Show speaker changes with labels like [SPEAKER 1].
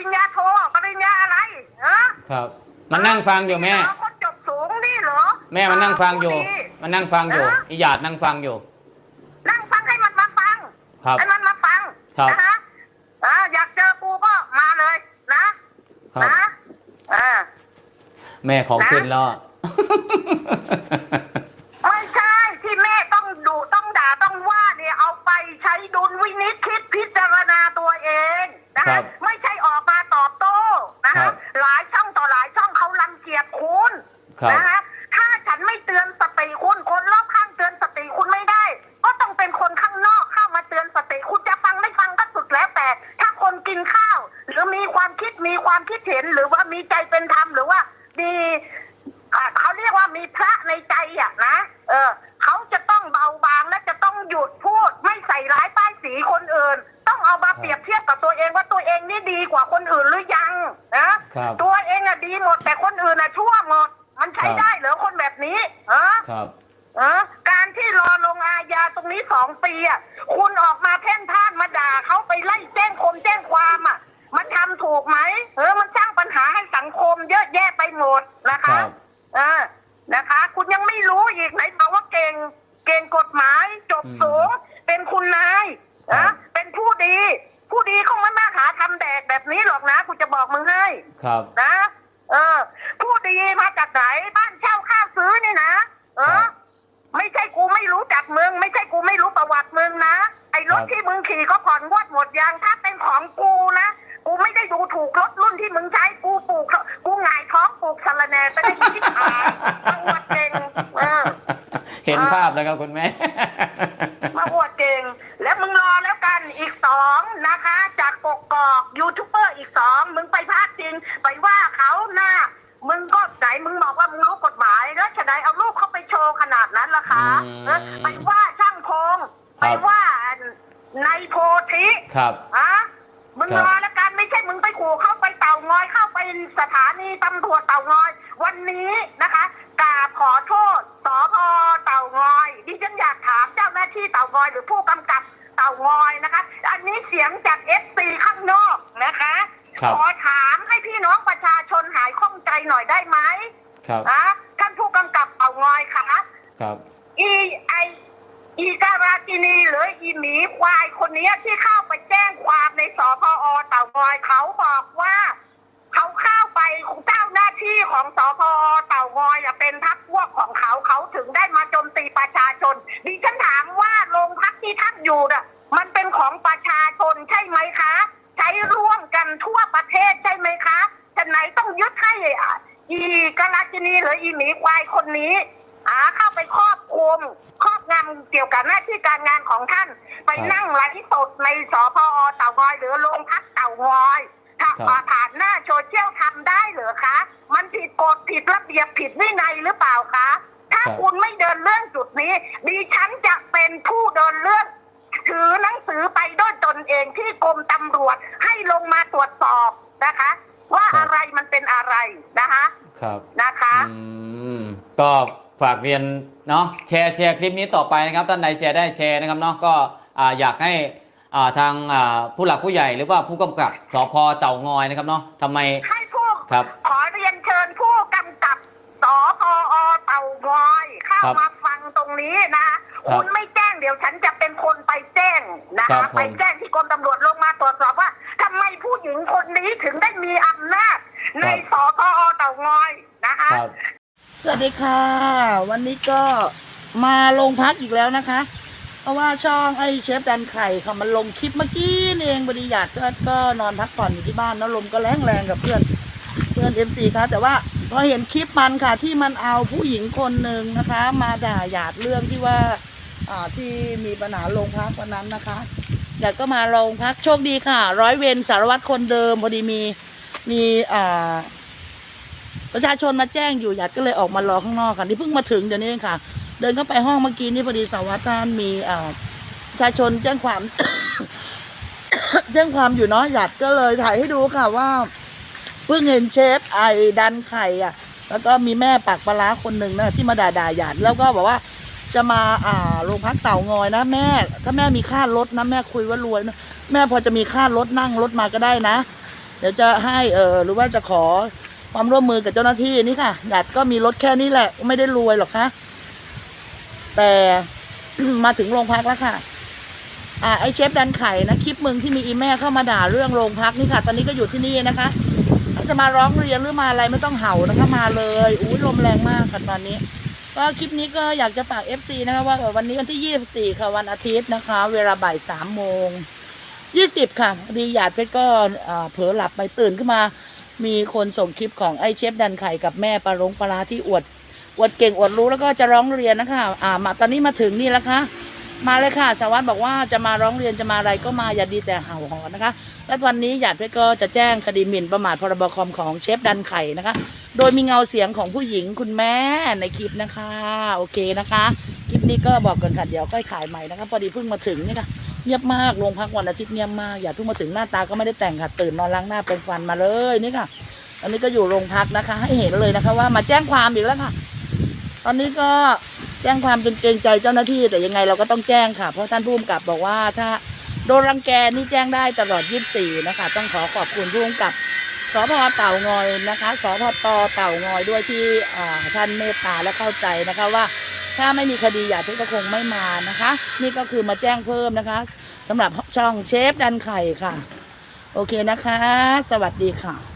[SPEAKER 1] ริญญาโทปริญญาอะไรฮะ
[SPEAKER 2] ครับ มันนั่งฟังอยู่แม่
[SPEAKER 1] เหรอคนจบสูงนี่เหรอ
[SPEAKER 2] แม่มันนั่งฟังอยู่
[SPEAKER 1] ผู้ดี
[SPEAKER 2] มันนั่งฟังอยู่
[SPEAKER 1] ฮะ
[SPEAKER 2] อีหยาดนั่งฟังอยู่
[SPEAKER 1] นั่งฟังให้มันมาฟัง
[SPEAKER 2] ครับ
[SPEAKER 1] ให้มันมาฟัง
[SPEAKER 2] ครับ
[SPEAKER 1] นะฮะอ่าอยากเจอกูก็มาเลยนะครับ นะอ่า
[SPEAKER 2] แม่ของ
[SPEAKER 1] นะ
[SPEAKER 2] ขึ้นแล้ว
[SPEAKER 1] คุณ
[SPEAKER 2] ครับ
[SPEAKER 1] นะฮะถ้าฉันไม่เตือนสติคุณคนรอบข้างเตือนสติคุณไม่ได้ ก็ต้องเป็นคนข้างนอกเข้ามาเตือนสติคุณจะฟังไม่ฟังก็สุดแล้วแต่ ถ้าคนกินข้าว หรือมีความคิดมีความคิดเห็นหรือว่ามีใจเป็นธรรมหรือว่ามีอ่าเขาเรียกว่ามีพระในใจอะนะเออเขาจะต้องเบาบางและจะต้องหยุดพูด ไม่ใส่ร้ายป้ายสีคนอื่น ต้องเอามาเปรียบเทียบกับตัวเองว่าตัวเองนี่ดีกว่าคนอื่นหรือยัง นะ ครับ ตัวเองอะดีหมด แต่คนอื่นอะชั่วหมด มันใช้
[SPEAKER 2] ครับ
[SPEAKER 1] ได้เหรอคนแบบนี้เออ
[SPEAKER 2] ครับ
[SPEAKER 1] เออการที่รอลงอาญาตรงนี้สองปีอะคุณออกมาเพ่นพ่านมาด่าเขาไปไล่แจ้งคมแจ้งความอะ มันทำถูกไหมเออมันสร้างปัญหาให้สังคมเยอะแยะไปหมดนะ
[SPEAKER 2] ครั
[SPEAKER 1] คะ
[SPEAKER 2] บ
[SPEAKER 1] เออนะคะ คุณยังไม่รู้อีกไหนบอกว่าเก่งเก่งกฎ ค
[SPEAKER 2] รับ
[SPEAKER 1] นะ เออ ผู้ดีมาจากไหนบ้านเช่าค่าซื้อนี่นะเอ
[SPEAKER 2] ครั
[SPEAKER 1] อ
[SPEAKER 2] บ
[SPEAKER 1] ไม่ใช่กูไม่รู้จักมึง ไม่ใช่กูไม่รู้ประวัติมึงนะไอ้รถ
[SPEAKER 2] ครับ
[SPEAKER 1] ที่มึงขี่ก็ผ่อนงวดหมดยางถ้าเป็นของกูนะกูไม่ได้ดูถูกรถรุ่นที่มึงใช้กูปลูกกูหงายท้องปลูกสะระแหน่ไปได้ที่ขายมาอวดเก่งเออ
[SPEAKER 2] เห็นภาพแล้วครับคุณแม่
[SPEAKER 1] มาอวดเก่งแล้วมึงรอแล้วกันอีกสองนะคะ ไหนเอารูปเขาไปโชว์ขนาดนั้นล่ะคะ
[SPEAKER 2] อืม
[SPEAKER 1] เออไปว่าช่างพง
[SPEAKER 2] ครั
[SPEAKER 1] ไป
[SPEAKER 2] บ
[SPEAKER 1] ว่าในายโพธิ
[SPEAKER 2] ครับ
[SPEAKER 1] อะมึง
[SPEAKER 2] ครับ
[SPEAKER 1] รอแล้วกันไม่ใช่มึงไปขู่เข้าไปเต่างอยเข้าไปสถานีตำรวจเต่างอย วันนี้นะคะกราบขอโทษสพเต่างอยดิฉันอยากถามเจ้าหน้าที่เต่างอยหรือผู้กำกับเต่างอยนะคะ อันนี้เสียงจากเอฟซีข้างนอกนะคะ
[SPEAKER 2] ครับ
[SPEAKER 1] ขอถามให้พี่น้องประชาชนหายข้องใจหน่อยได้ไหม
[SPEAKER 2] ครับ
[SPEAKER 1] อะท่านผู้กำกับเต่างอยคะ
[SPEAKER 2] ครับ
[SPEAKER 1] อีไออีการาจินีหรืออีหมีควายคนนี้ที่เข้าไปแจ้งความในสพอเต่างอยเขาบอกว่าเขาเข้าไปเจ้าหน้าที่ของสพอเต่างอยอะเป็นพักพวกของเขาเขาถึงได้มาโจมตีประชาชนดิฉันถามว่าโรงพักที่ท่านอยู่น่ะ มันเป็นของประชาชนใช่ไหมคะ ใช้ร่วมกันทั่วประเทศใช่ไหมคะฉะไหนต้องยึดให้ อะอีกาลาจินีหรืออีหมีควายคนนี้อาเข้าไปครอบคลุมครอบงำเกี่ยวกับหน้าที่การงานของท่าน ไป
[SPEAKER 2] ครับ
[SPEAKER 1] นั่งไลฟ์สดในสพอเต่างอยหรือโรงพักเต่างอยถ้า
[SPEAKER 2] ครับ
[SPEAKER 1] ผ่านหน้าโซเชียลทำได้เหรือคะ มันผิดกฎผิดระเบียบผิดวินัยหรือเปล่าคะ ถ้า
[SPEAKER 2] ครับ
[SPEAKER 1] คุณไม่เดินเรื่องจุดนี้ดิฉันจะเป็นผู้เดินเรื่องถือหนังสือไปด้วยตนเองที่กรมตำรวจให้ลงมาตรวจสอบนะคะ ว่า
[SPEAKER 2] ครับ
[SPEAKER 1] อะไรมันเป็นอะไรนะคะ
[SPEAKER 2] ครับ
[SPEAKER 1] นะคะ
[SPEAKER 2] อืมก็ฝากเรียนเนาะแชร์แชร์คลิปนี้ต่อไปนะครับท่านใดแชร์ได้แชร์นะครับเนาะก็อ่าอยากให้อ่าทางอ่าผู้หลักผู้ใหญ่หรือว่าผู้กำกับสพเต่างอยนะครับเนาะทำไม
[SPEAKER 1] ให้ผู้
[SPEAKER 2] ครับ
[SPEAKER 1] ขอเรียนเชิญผู้กำกับสพอเต่างอยเข้า
[SPEAKER 2] ครับ
[SPEAKER 1] มาฟังตรงนี้นะ
[SPEAKER 2] ครับ
[SPEAKER 1] คุณไม่แจ้งเดี๋ยวฉันจะเป็นคนไปแจ้งนะครับ
[SPEAKER 2] ผม
[SPEAKER 1] ไปแจ้งที่กรมตำรวจลงมาตรวจสอบว่าทำไมผู้หญิงคนนี้ถึงได้มีอำนาจในสพอเต่างอยนะคะ
[SPEAKER 2] ครับ
[SPEAKER 3] สวัสดีค่ะ วันนี้ก็มาลงพักอีกแล้วนะคะ เพราะว่าช่องไอ้เชฟดันไข่ค่ะมันลงคลิปเมื่อกี้นี่เองบริยาดก็ก็นอนพักผ่อนอยู่ที่บ้านแล้วลมก็แรงแรงๆกับเพื่อนเพื่อนเอ็มซีค่ะแต่ว่าพอเห็นคลิปมันค่ะ ที่มันเอาผู้หญิงคนหนึ่งนะคะ มาด่าหยาดเรื่องที่ว่า อ่าที่มีปัญหาลงพักวันนั้นนะคะ อยากก็มาลงพักโชคดีค่ะ ร้อยเวรสารวัตรคนเดิมพอดีมีมีอ่าประชาชนมาแจ้งอยู่หยาดก็เลยออกมารอข้างนอกค่ะนี่เพิ่งมาถึงเดี๋ยวนี้เองค่ะ เดินเข้าไปห้องเมื่อกี้นี่พอดีสารวัตรท่านมีอ่าประชาชนแจ้งความ แจ้งความอยู่เนาะหยาดก็เลยถ่ายให้ดูค่ะว่าเพิ่งเห็นเชฟไอดันไข่อะ แล้วก็มีแม่ปากปลาร้าคนหนึ่งนะที่มาด่าด่าหยาดแล้วก็บอกว่า จะมาอ่าโรงพักเต่างอยนะแม่ ถ้าแม่มีค่ารถนะแม่คุยว่ารวยนะแม่พอจะมีค่ารถนั่งรถมาก็ได้นะ เดี๋ยวจะให้เออหรือว่าจะขอความร่วมมือกับเจ้าหน้าที่นี่ค่ะหยาดก็มีรถแค่นี้แหละ ไม่ได้รวยหรอกคะแต่มาถึงโรงพักแล้วค่ะ อ่าไอเชฟดันไข่นะคลิปมึงที่มีอีแม่เข้ามาด่าเรื่องโรงพักนี่ค่ะ ตอนนี้ก็อยู่ที่นี่นะคะจะมาร้องเรียนหรือมาอะไรไม่ต้องเห่านะคะมาเลยอุ้ยลมแรงมากค่ะตอนนี้ ก็คลิปนี้ก็อยากจะฝาก FC นะคะว่าวันนี้วันที่ 24 ค่ะวันอาทิตย์นะคะ เวลาบ่ายสามโมง 20 ค่ะดีหยาดเพชรก็เผลอหลับไปตื่นขึ้นมา มีคนส่งคลิปของไอเชฟดันไข่กับแม่ปลารงปลาร้าที่อวดอวดเก่งอวดรู้แล้วก็จะร้องเรียนนะคะอ่ามาตอนนี้มาถึงนี่แล้วค่ะ มาเลยค่ะสารวัสดิ์บอกว่าจะมาร้องเรียนจะมาอะไรก็มาอย่าดีแต่เห่าหอนนะคะ และวันนี้หยาดเพชรก็จะแจ้งคดีหมิ่นประมาทพรบคอมของเชฟดันไข่นะคะ โดยมีเงาเสียงของผู้หญิงคุณแม่ในคลิปนะคะ โอเคนะคะ คลิปนี้ก็บอกกันค่ะเดี๋ยวค่อยขายใหม่นะคะพอดีเพิ่งมาถึงนี่ค่ะเงียบมากโรงพักวันอาทิตย์เงียบมากอย่าเพิ่งมาถึงหน้าตาก็ไม่ได้แต่งค่ะตื่นนอนล้างหน้าเป็นฟันมาเลยนี่ค่ะอันนี้ก็อยู่โรงพักนะคะ ให้เห็นเลยนะคะ ว่ามาแจ้งความอีกแล้วค่ะ ตอนนี้ก็ แจ้งความจนเกรงใจเจ้าหน้าที่ แต่ยังไงเราก็ต้องแจ้งค่ะ เพราะท่านผู้กำกับบอกว่าถ้าโดนรังแกนี่แจ้งได้ตลอด 24 นะคะ ต้องขอขอบคุณผู้กำกับสพเต่างอยนะคะสพตเต่างอยด้วยที่ท่านเมตตาและเข้าใจนะคะว่าถ้าไม่มีคดีอย่าที่ก็คงไม่มานะคะ นี่ก็คือมาแจ้งเพิ่มนะคะสำหรับช่องเชฟดันไข่ค่ะ โอเคนะคะ สวัสดีค่ะ